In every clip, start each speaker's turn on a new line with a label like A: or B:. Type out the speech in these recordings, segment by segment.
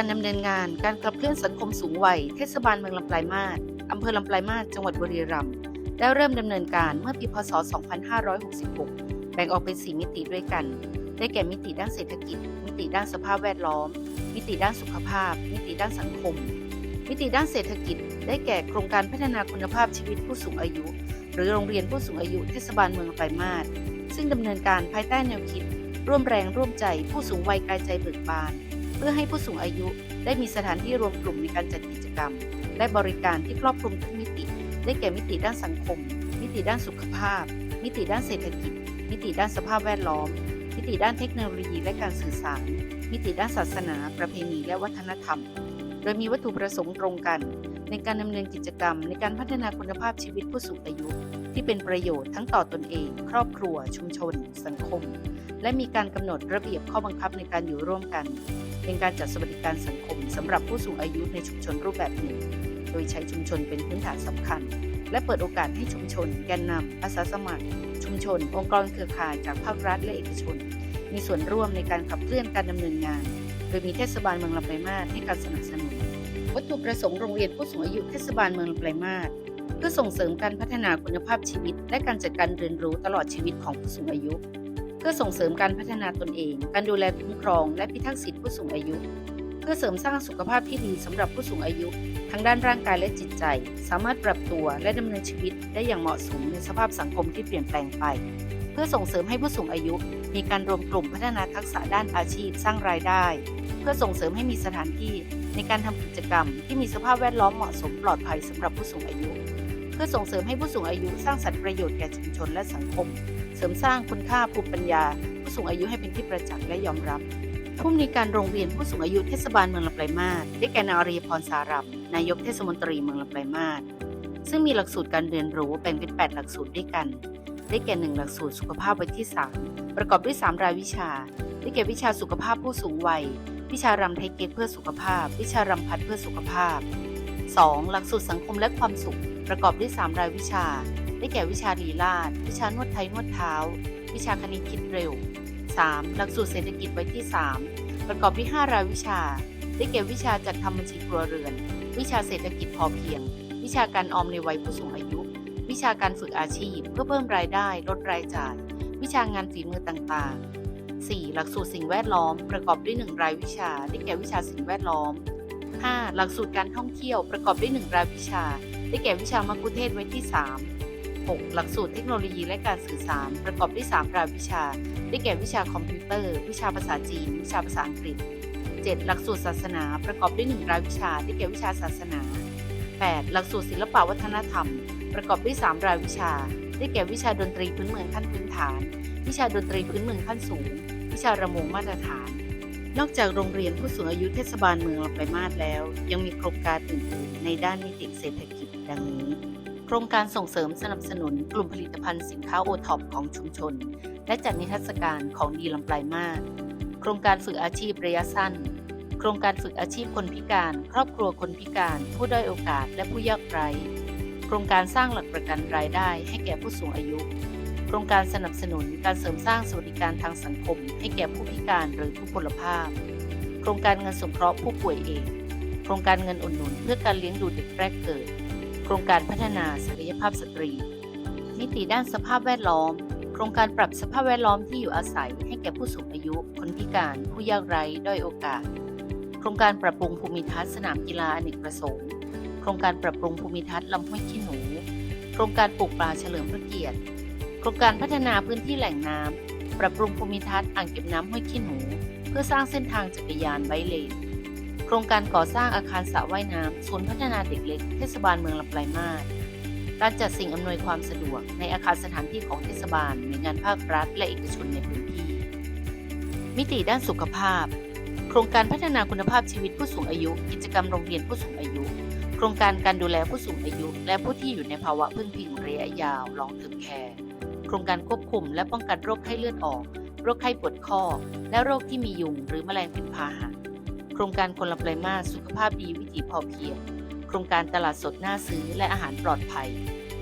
A: การดำเนินงานการขับเคลื่อนสังคมสูงวัย เทศบาลเมืองลำปลายมาศอำเภอลำปลายมาศจังหวัดบุรีรัมย์ได้เริ่มดำเนินการเมื่อปีพศ 2566 แบ่งออกเป็น 4 มิติด้วยกัน ได้แก่มิติด้านเศรษฐกิจ มิติด้านสภาพแวดล้อม มิติด้านสุขภาพ มิติด้านสังคม มิติด้านเศรษฐกิจ ได้แก่โครงการพัฒนาคุณภาพชีวิตผู้สูงอายุ หรือโรงเรียนผู้สูงอายุเทศบาลเมืองลำปลายมาศซึ่งดำเนินการภายใต้แนวคิด ร่วมแรงร่วมใจผู้สูงวัยกายใจเบิกบาน เพื่อให้ผู้สูงอายุได้มีสถานที่รวมกลุ่มในการจัดกิจกรรม และบริการที่ครอบคลุมทุกมิติ ได้แก่มิติด้านสังคม มิติด้านสุขภาพ มิติด้านเศรษฐกิจ มิติด้านสภาพแวดล้อม มิติด้านเทคโนโลยีและการสื่อสาร มิติด้านศาสนา ประเพณีและวัฒนธรรม โดยมีวัตถุประสงค์ตรงกัน ในการดำเนินกิจกรรม ในการพัฒนาคุณภาพชีวิตผู้สูงอายุ ที่เป็นประโยชน์ทั้งต่อตนเอง ครอบครัว ชุมชน สังคม และมีการกำหนดระเบียบข้อบังคับในการอยู่ร่วมกัน เป็นการจัดสวัสดิการสังคมสำหรับผู้สูงอายุในชุมชนรูปแบบหนึ่ง โดยใช้ชุมชนเป็นพื้นฐานสำคัญ และเปิดโอกาสให้ชุมชน แกนนำอาสาสมัคร ชุมชน องค์กรเครือข่ายจากภาครัฐและเอกชน มีส่วนร่วมในการขับเคลื่อนการดำเนินงาน โดยมีเทศบาลเมืองลำปายมาให้การสนับสนุน วัตถุประสงค์โรงเรียนผู้สูงอายุเทศบาลเมืองลำปลายมาศเพื่อส่งเสริมการพัฒนาคุณภาพชีวิต และการจัดการเรียนรู้ตลอดชีวิตของผู้สูงอายุ เพื่อส่งเสริมการพัฒนาตนเอง การดูแลคุ้มครอง และพิทักษ์สิทธิผู้สูงอายุ เพื่อเสริมสร้างสุขภาพที่ดีสำหรับผู้สูงอายุ ทั้งด้านร่างกายและจิตใจ สามารถปรับตัวและดำเนินชีวิตได้อย่างเหมาะสมในสภาพสังคมที่เปลี่ยนแปลงไป พื่อส่งเสริมให้ผู้สูงอายุ มีการรวมกลุ่มพัฒนาทักษะด้านอาชีพสร้างรายได้ เพื่อส่งเสริมให้มีสถานที่ในการทำกิจกรรม ที่มีสภาพแวดล้อมเหมาะสมปลอดภัยสำหรับผู้สูงอายุ เพื่อส่งเสริมให้ผู้สูงอายุสร้างสรรค์ประโยชน์แก่ชุมชนและสังคม เสริมสร้างคุณค่าภูมิปัญญา ผู้สูงอายุให้เป็นที่ประจักษ์และยอมรับผู้อำนการโรงเรียนผู้สูงอายุเทศบาลเมืองลำปลายมาศได้แก่นางอริยพรสารับนายกเทศมนตรีเมืองลำปลายมาศซึ่งมีหลักสูตรการเรียนรู้แบ่งเป็น 8 หลักสูตรด้วยกัน ได้แก่ 1 หลักสูตรสุขภาพวันที่ 3 ประกอบด้วย 3 รายวิชา ได้แก่วิชาสุขภาพผู้สูงวัย วิชารำไทยเก๊กเพื่อสุขภาพ วิชารำพัดเพื่อสุขภาพ 2. หลักสูตรสังคมและความสุข ประกอบด้วย 3 รายวิชา ได้แก่วิชาลีลาศวิชานวดไทยนวดเท้า วิชาคณิตคิดเร็ว 3. หลักสูตรเศรษฐกิจไว้ที่ 3 ประกอบด้วย 5 รายวิชา ได้แก่วิชาจัดทำบัญชีครัวเรือน วิชาเศรษฐกิจพอเพียง วิชาการออมในวัยผู้สูงอายุ วิชาการฝึกอาชีพ เพื่อเพิ่มรายได้ ลดรายจ่าย วิชางานฝีมือต่างๆ 4. หลักสูตรสิ่งแวดล้อม ประกอบด้วย 1 รายวิชา ได้แก่วิชาสิ่งแวดล้อม 5. หลักสูตรการท่องเที่ยวประกอบด้วย 1 รายวิชา ได้แก่วิชามัคุเทศไว้ที่ 3 6. หลักสูตรเทคโนโลยีและการสื่อสาร ประกอบด้วย 3 รายวิชา ได้แก่วิชาคอมพิวเตอร์ วิชาภาษาจีน วิชาภาษาอังกฤษ 7. หลักสูตรศาสนา ประกอบด้วย 1 รายวิชา ได้แก่วิชาศาสนา 8. หลักสูตรศิลปวัฒนธรรม ประกอบด้วย 3 รายวิชา ได้แก่วิชาดนตรีพื้นเมืองขั้นพื้นฐาน วิชาดนตรีพื้นเมืองขั้นสูง วิชาระมงมาตรฐาน นอกจากโรงเรียนผู้สูงอายุเทศบาลเมืองลำปายมาศแล้ว ยังมีโครงการอื่นๆในด้านนิติเศรษฐกิจดังนี้โครงการส่งเสริมสนับสนุนกลุ่มผลิตภัณฑ์สินค้าโอท็อปของชุมชน และจัดนิทรรศการของดีลำปลายมาศโครงการฝึกอาชีพระยะสั้น โครงการฝึกอาชีพคนพิการ ครอบครัวคนพิการ ผู้ด้อยโอกาส และผู้ยากไร้ โครงการสร้างหลักประกันรายได้ให้แก่ผู้สูงอายุ โครงการสนับสนุนการเสริมสร้างสวัสดิการทางสังคม ให้แก่ผู้พิการหรือทุพพลภาพ โครงการเงินสงเคราะห์ผู้ป่วยเอง โครงการเงินอุดหนุนเพื่อการเลี้ยงดูเด็กแรกเกิด โครงการพัฒนาศักยภาพสตรี มิติด้านสภาพแวดล้อม โครงการปรับสภาพแวดล้อมที่อยู่อาศัย ให้แก่ผู้สูงอายุ คนพิการ ผู้ยากไร้ ด้อยโอกาส โครงการปรับปรุงภูมิทัศน์สนามกีฬาอเนกประสงค์ โครงการปรับปรุงภูมิทัศน์ลำห้วยขี้หนู โครงการปลูกป่าเฉลิมพระเกียรติ โครงการพัฒนาพื้นที่แหล่งน้ำ ปรับปรุงภูมิทัศน์อ่างเก็บน้ำห้วยขี้หนู เพื่อสร้างเส้นทางจักรยานไบเลน โครงการก่อสร้างอาคารสระว่ายน้ำศูนย์พัฒนาเด็กเล็ก เทศบาลเมืองลำปลายมาศการจัดสิ่งอำนวยความสะดวกในอาคารสถานที่ของเทศบาลหน่วยงานภาครัฐ และเอกชนในพื้นที่ มิติด้านสุขภาพ โครงการพัฒนาคุณภาพชีวิตผู้สูงอายุ กิจกรรมโรงเรียนผู้สูงอายุ โครงการการดูแลผู้สูงอายุ และผู้ที่อยู่ในภาวะพึ่งพิงระยะยาว long term care โครงการควบคุมและป้องกันโรคไข้เลือดออก โรคไข้ปวดข้อ และโรคที่มียุงหรือแมลงเป็นพาหะ โครงการคนละปลายมาสุขภาพดีวิถีพอเพียง โครงการตลาดสดน่าซื้อและอาหารปลอดภัย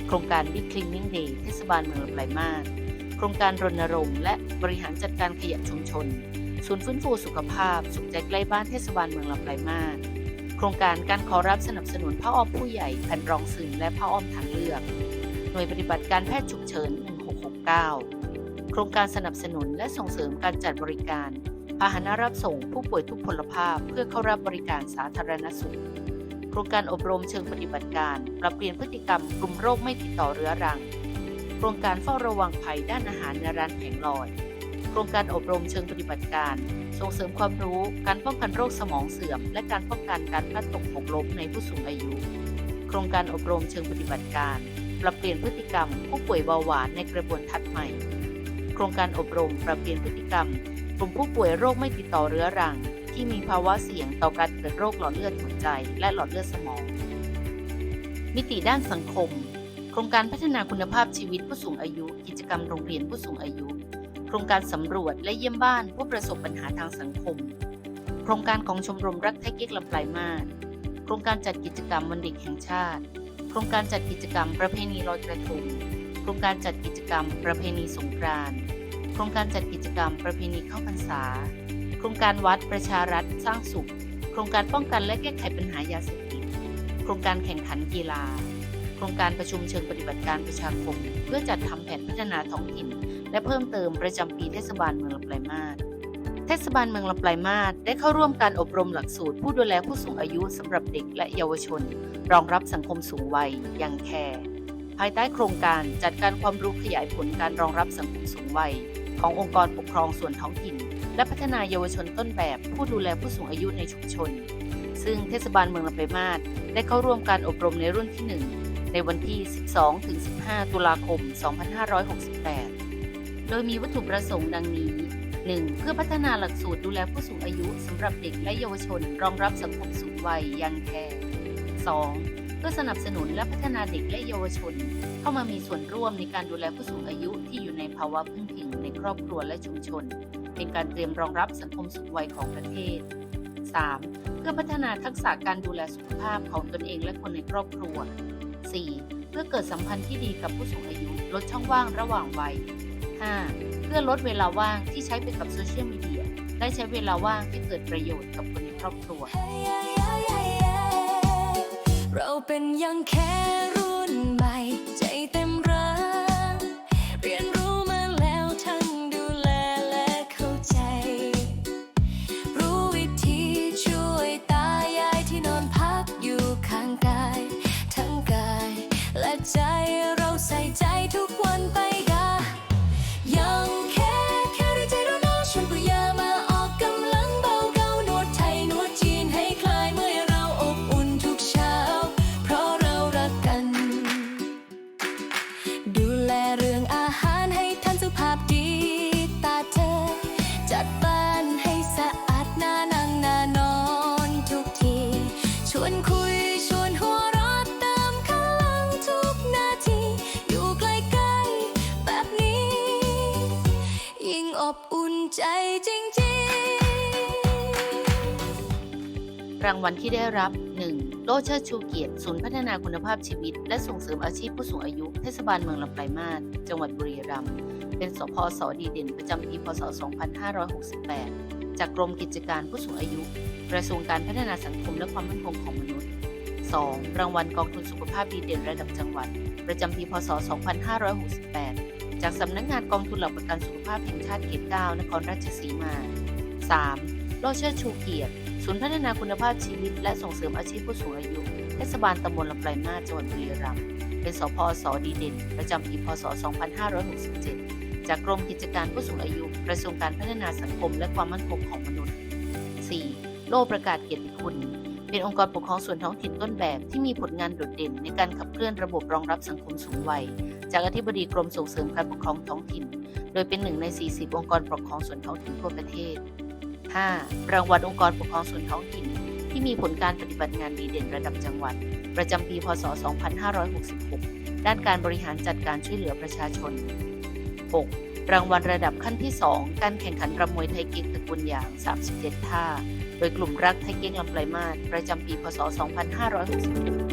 A: โครงการ Big Cleaning Day เทศบาลเมืองลำปลายมาโครงการรณรงค์และบริหารจัดการขยะชุมชน ศูนย์ฟื้นฟูสุขภาพ สุขใจใกล้บ้านเทศบาลเมืองลำปลายมาศ โครงการการขอรับสนับสนุนผ้าอ้อมผู้ใหญ่แผ่นรองซึมและผ้าอ้อมทางเลือก หน่วยปฏิบัติการแพทย์ฉุกเฉิน 1669 โครงการสนับสนุนและส่งเสริมการจัดบริการพาหนะรับส่งผู้ป่วยทุกพลภาพเพื่อเข้ารับบริการสาธารณสุข โครงการอบรมเชิงปฏิบัติการ ปรับเปลี่ยนพฤติกรรมกลุ่มโรคไม่ติดต่อเรื้อรัง โครงการเฝ้าระวังภัยด้านอาหารในร้านแผงลอย โครงการอบรมเชิงปฏิบัติการ ส่งเสริมความรู้การป้องกันโรคสมองเสื่อม และการป้องกันการพลัดตกหกล้มในผู้สูงอายุ โครงการอบรมเชิงปฏิบัติการ ปรับเปลี่ยนพฤติกรรม ผู้ป่วยเบาหวานในกระบวนทัศน์ใหม่ โครงการอบรมปรับเปลี่ยนพฤติกรรม กลุ่มผู้ป่วยโรคไม่ติดต่อเรื้อรัง ที่มีภาวะเสี่ยงต่อการเกิดโรคหลอดเลือดหัวใจและหลอดเลือดสมอง มิติด้านสังคม โครงการพัฒนาคุณภาพชีวิตผู้สูงอายุ กิจกรรมโรงเรียนผู้สูงอายุ โครงการสำรวจและเยี่ยมบ้านผู้ประสบปัญหาทางสังคม โครงการของชมรมรักไทยเก๊กลำปลายมาศโครงการจัดกิจกรรมวันเด็กแห่งชาติ โครงการจัดกิจกรรมประเพณีลอยกระทง โครงการจัดกิจกรรมประเพณีสงกรานต์ โครงการจัดกิจกรรมประเพณีเข้าพรรษา โครงการวัดประชารัฐสร้างสุข โครงการป้องกันและแก้ไขปัญหายาเสพติด โครงการแข่งขันกีฬา โครงการประชุมเชิงปฏิบัติการประชาคม เพื่อจัดทำแผนพัฒนาท้องถิ่น และเพิ่มเติมประจำปีเทศบาลเมืองลำปลายมาศเทศบาลเมืองลำปลายมาศได้เข้าร่วมการอบรมหลักสูตร ผู้ดูแลผู้สูงอายุสำหรับเด็กและเยาวชน รองรับสังคมสูงวัยยังแคร์ภายใต้โครงการจัดการความรู้ขยายผลการรองรับสังคมสูงวัย ขององค์กรปกครองส่วนท้องถิ่น และพัฒนาเยาวชนต้นแบบ ผู้ดูแลผู้สูงอายุในชุมชน ซึ่งเทศบาลเมืองลำปลายมาศได้เข้าร่วมการอบรมในรุ่นที่ 1 ในวันที่ 12-15 ตุลาคม 2568 โดยมีวัตถุประสงค์ดังนี้ 1. เพื่อพัฒนาหลักสูตรดูแลผู้สูงอายุสำหรับเด็กและเยาวชน รองรับสังคมสูงวัยยังแคร์ 2. เพื่อสนับสนุนและพัฒนาเด็กและเยาวชน เข้ามามีส่วนร่วมในการดูแลผู้สูงอายุที่อยู่ในภาวะพึ่งพิงในครอบครัวและชุมชน เป็นการเตรียมรองรับสังคมสูงวัยของประเทศ 3. เพื่อพัฒนาทักษะการดูแลสุขภาพของตนเองและคนในครอบครัว 4. เพื่อเกิดสัมพันธ์ที่ดีกับผู้สูงอายุ ลดช่องว่างระหว่างวัย 5. เพื่อลดเวลาว่างที่ใช้ไปกับโซเชียลมีเดียได้ใช้เวลาว่างที่เกิดประโยชน์กับคนในครอบครัว
B: เราเป็นยังแค่ ใจจริงๆ รา
A: งวัลที่ได้รับ 1. โล่เชิดชูเกียรติ ศูนย์พัฒนาคุณภาพชีวิต และส่งเสริมอาชีพผู้สูงอายุ เทศบาลเมืองลำปลายมาศจังหวัดบุรีรัมย์ เป็นสพสดีเด่นประจำปีพศ 2568 จากกรมกิจการผู้สูงอายุ กระทรวงการพัฒนาสังคมและความมั่นคงของมนุษย์ 2. รางวัลกองทุนสุขภาพดีเด่นระดับจังหวัด ประจำปีพศ 2568 จากสำนักงานกองทุนหลักประกันสุขภาพแห่งชาติเขต9นครราชสีมา 3. โลเชิดชูเกียรติ ศูนย์พัฒนาคุณภาพชีวิต และส่งเสริมอาชีพผู้สูงอายุเทศบาลตำบลลำปลายมาจังหวัดบุรีรัมย์เป็นสพสดีเด่น ประจำปีพศ 2567 จากกรมกิจการผู้สูงอายุ กระทรวงการพัฒนาสังคมและความมั่นคงของมนุษย์ 4. โล่ประกาศเกียรติคุณ เป็นองค์กรปกครองส่วนท้องถิ่นต้นแบบที่มีผลงานโดดเด่นในการขับเคลื่อนระบบรองรับสังคมสูงวัย จากอธิบดีกรมส่งเสริมการปกครองท้องถิ่น โดยเป็นหนึ่งใน 40 องค์กรปกครองส่วนท้องถิ่นทั่วประเทศ 5. รางวัลองค์กรปกครองส่วนท้องถิ่น ที่มีผลการปฏิบัติงานดีเด่นระดับจังหวัด ประจำปี พศ 2566 ด้านการบริหารจัดการช่วยเหลือประชาชน 6. รางวัลระดับขั้นที่ 2 การแข่งขันรำมวยไทยเก๊กตระกูลหยาง 37 ท่า โดยกลุ่มรักไทเก๊กลำปลายมาศประจำปีพศ 2560